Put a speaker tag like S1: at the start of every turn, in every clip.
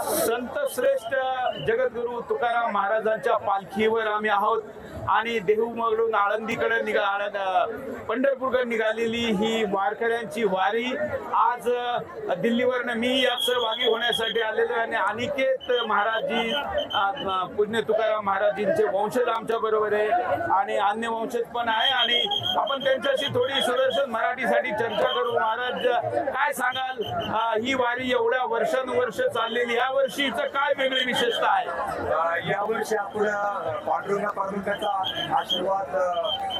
S1: संत श्रेष्ठ जगद्गुरु तुकाराम महाराजांच्या पालखीवर आम्ही आहोत. आणि देहूमधून आळंदीकडे निघा आळंद पंढरपूरकडे निघालेली ही वारकऱ्यांची वारी. आज अ, दिल्लीवरनं मी यात सहभागी होण्यासाठी आलेलो आणि अनिकेत महाराजजी पुण्य तुकाराम महाराजींचे वंशज आमच्या बरोबर आहे. आणि अन्य वंशज पण आहे. आणि आपण त्यांच्याशी थोडी सुदर्शन मराठीसाठी चर्चा करू. महाराज काय सांगाल? ही वारी एवढ्या वर्षानुवर्ष चाललेली आहे. या वर्षीचं काय वेगळी विशेषता आहे?
S2: यावर्षी आपण पांडुरंगा पांडुरंगाचा आशीर्वाद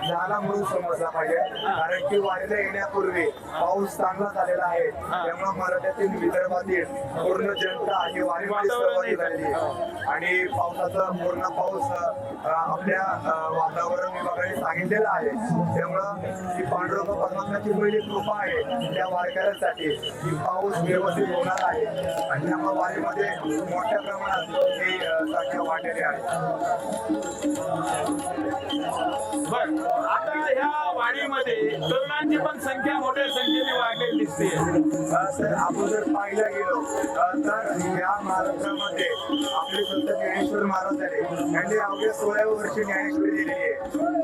S2: झाला म्हणून समजला पाहिजे. कारण की वारीला येण्यापूर्वी पाऊस चांगला झालेला आहे. त्यामुळे मराठ्यातील विदर्भातील पूर्ण जनता ही वारीमध्ये सहभागी झालेली आहे. आणि पावसाचा पूर्ण पाऊस आपल्या वातावरण विभागाने सांगितलेला आहे. त्यामुळं ही पांडुरंग परमात्म्याची पहिली कृपा आहे. त्या वारकऱ्यांसाठी की पाऊस व्यवस्थित होणार आहे. आणि त्यामुळे वारीमध्ये मोठ्या प्रमाणात हे अं, वाढलेली आहे
S1: बर आता ह्या वाढीमध्ये तरुणांची पण संख्या मोठ्या संख्येने दिसते.
S2: तर आपण जर पाहायला गेलो तर या महाराष्ट्रामध्ये आपले संत ज्ञानेश्वर महाराज झाले यांनी अवघ्या सोळाव्या वर्षी ज्ञानेश्वरी दिलेली आहे.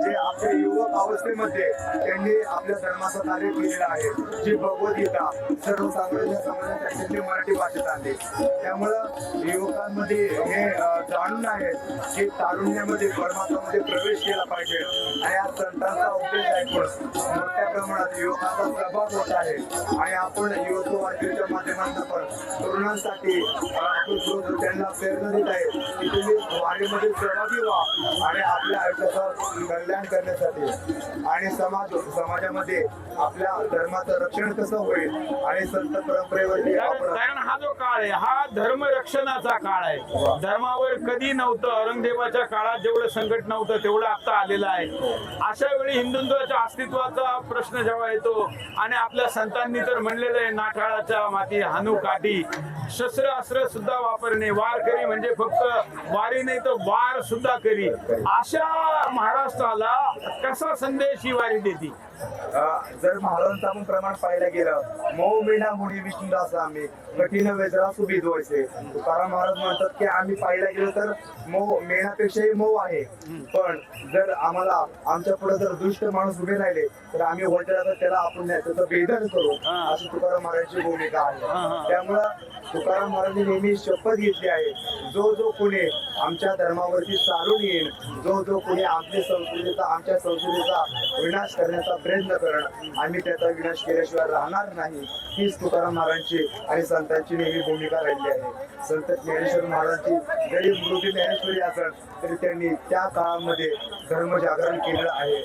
S2: जे आपल्या युवक अवस्थेमध्ये त्यांनी आपल्या धर्माचं कार्य केलेलं आहे. जी भगवद्गीता सर्वसामान्य समाजात त्यांनी मराठी भाषेत आली त्यामुळं युवकांमध्ये हे जाणून आहे की तारुण्यामध्ये परमात्मामध्ये प्रवेश केला पाहिजे. आणि या संतांचा उपदेश ऐकून मोठ्या प्रमाणात युवकांचा सहभाग होत आहे. आणि आपण युवक वारकरीच्या माध्यमातून पण तरुणांसाठी त्यांना प्रेरणा देत आहे की तुम्ही वारीमध्ये सहभागी व्हा आणि आपल्या आयुष्याचं कल्याण करण्यासाठी. आणि समाज समाजामध्ये आपल्या धर्माचं रक्षण कसं होईल आणि संत परंपरेवरती आपण
S1: कारण हा जो काळ आहे हा धर्म रक्षणाचा काळ आहे. धर्मावर कधी नव्हतं. औरंगजेबाच्या काळात जेवढं संकट नव्हतं तेवढं आता आलेलं आहे. अशा वेळी हिंदुत्वाच्या अस्तित्वाचा प्रश्न जेव्हा येतो आणि आपल्या संतांनी तर म्हणलेलं आहे नाठाळाच्या माती हानू काठी. शस्त्र अस्त्र सुद्धा वापरणे वार करी म्हणजे फक्त वारी नाही तर वार सुद्धा करी. अशा महाराष्ट्राला कसा संदेश ही वारी देते?
S2: जर महाराजांचं आपण प्रमाण पाहायला गेलं मऊ मेढा मुडी विष्णुदास आम्ही. कठीण वेदरा सुभीत व्हायचे तुकाराम महाराज म्हणतात की आम्ही पाहायला गेलो तर मऊ मेणापेक्षाही मऊ आहे. पण जर आम्हाला आमच्या पुढे जर दुष्ट माणूस उभे राहिले तर आम्ही होत्या तर त्याला आपण त्याचं बेदन करू. अशी तुकाराम महाराजांची भूमिका आहे. त्यामुळं तुकाराम महाराजांनी नेहमी शपथ घेतली आहे. जो जो कोणी आमच्या धर्मावरती चालून येईल जो जो कोणी आपल्या संस्कृतीचा आमच्या संस्कृतीचा विनाश करण्याचा प्रयत्न करण आम्ही त्याचा विनाश केल्याशिवाय राहणार नाही हीच तुकाराम महाराजांची आणि संतांची नेहमी भूमिका राहिली आहे. संत ज्ञानेश्वर महाराजांची जरी मृती ज्ञानेश्वरी असेल तरी त्यांनी त्या काळामध्ये धर्मजागरण केलं आहे.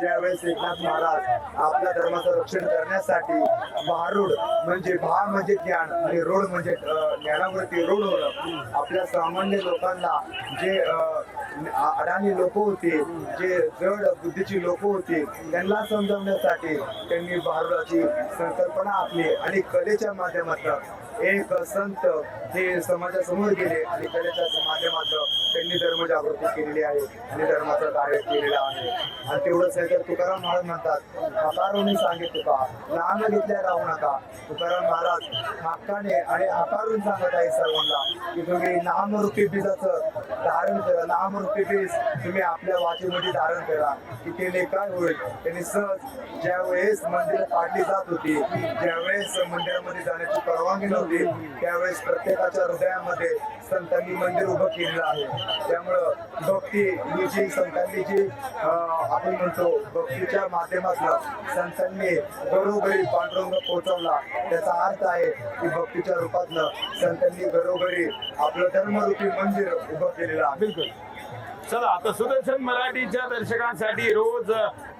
S2: ज्यावेळेस एकनाथ महाराज आपल्या धर्माचं रक्षण करण्यासाठी भारूड म्हणजे भा म्हणजे ज्ञान आणि रोड म्हणजे ज्ञानावरती रोड होणं आपल्या सामान्य लोकांना जे अडाणी लोक होते जे जड बुद्धीची लोक होती त्यांना समजवण्यासाठी त्यांनी भारूडाची संकल्पना आखली आणि कलेच्या माध्यमातून एक संत हे समाजासमोर गेले आणि कलेच्या माध्यमातून त्यांनी धर्मजागृती केलेली आहे आणि धर्माचं कार्य केलेलं आहे. आणि तेवढंच आहे तर तुकाराम महाराज म्हणतात आकारोने सांगित तुका नाम घेतल्या राहू नका. तुकाराम महाराज हक्काने आणि आकारून सांगत आहे सर्वांना की तुम्ही नामरूपी बीजाचं धारण करा बीज तुम्ही आपल्या वाचेमध्ये धारण करा की त्याने काय होईल? त्यांनी सहज ज्या वेळेस मंदिर पाडली जात होती ज्यावेळेस मंदिरामध्ये जाण्याची परवानगी नव्हती त्यावेळेस प्रत्येकाच्या हृदयामध्ये संतांनी मंदिर उभं केलेलं आहे. त्यामुळं भक्ती ही जी संतांनी जी आपण म्हणतो भक्तीच्या माध्यमातून संतांनी घरोघरी पांडुरंग पोहोचवला त्याचा अर्थ आहे की भक्तीच्या रूपातनं संतांनी घरोघरी आपलं धर्मरूपी मंदिर उभं केलेलं आहे.
S1: बिलकुल. चला आता सुदर्शन मराठीच्या दर्शकांसाठी रोज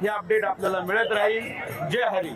S1: हे अपडेट आपल्याला मिळत राहील. जय हरी.